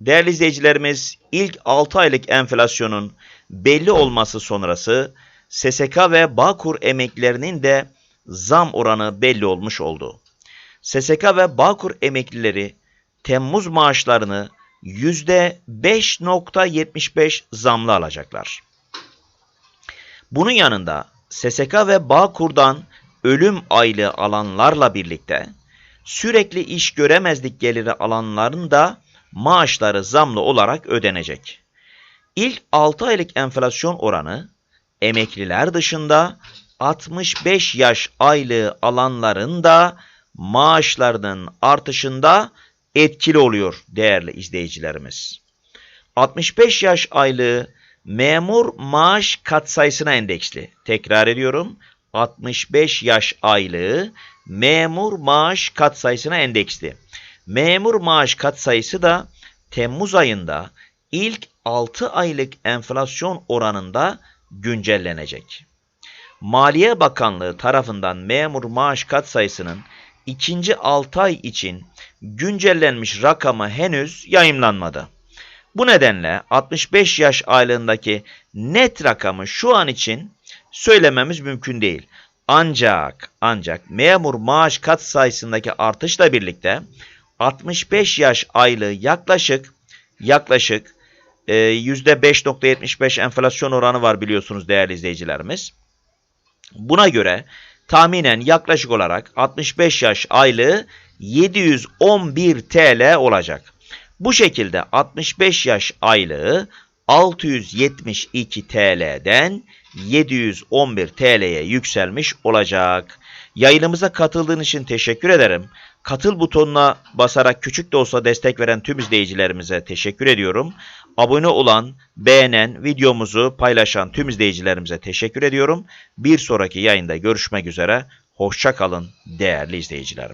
Değerli izleyicilerimiz, ilk 6 aylık enflasyonun belli olması sonrası SSK ve Bağkur emeklilerinin de zam oranı belli olmuş oldu. SSK ve Bağkur emeklileri Temmuz maaşlarını %5.75 zamlı alacaklar. Bunun yanında SSK ve Bağkur'dan ölüm aylığı alanlarla birlikte sürekli iş göremezlik geliri alanların da maaşları zamlı olarak ödenecek. İlk 6 aylık enflasyon oranı emekliler dışında 65 yaş aylığı alanların da maaşlarının artışında etkili oluyor değerli izleyicilerimiz. 65 yaş aylığı memur maaş katsayısına endeksli. Tekrar ediyorum. 65 yaş aylığı memur maaş katsayısına endeksli. Memur maaş katsayısı da Temmuz ayında ilk 6 aylık enflasyon oranında güncellenecek. Maliye Bakanlığı tarafından memur maaş katsayısının ikinci 6 ay için güncellenmiş rakamı henüz yayımlanmadı. Bu nedenle 65 yaş aylığındaki net rakamı şu an için söylememiz mümkün değil. Ancak ancak memur maaş kat sayısındaki artışla birlikte 65 yaş aylığı yaklaşık yaklaşık e, %5.75 enflasyon oranı var biliyorsunuz değerli izleyicilerimiz. Buna göre tahminen yaklaşık olarak 65 yaş aylığı 711 TL olacak. Bu şekilde 65 yaş aylığı 672 TL'den 711 TL'ye yükselmiş olacak. Yayınımıza katıldığın için teşekkür ederim. Katıl butonuna basarak küçük de olsa destek veren tüm izleyicilerimize teşekkür ediyorum. Abone olan, beğenen, videomuzu paylaşan tüm izleyicilerimize teşekkür ediyorum. Bir sonraki yayında görüşmek üzere. Hoşça kalın değerli izleyicilerim.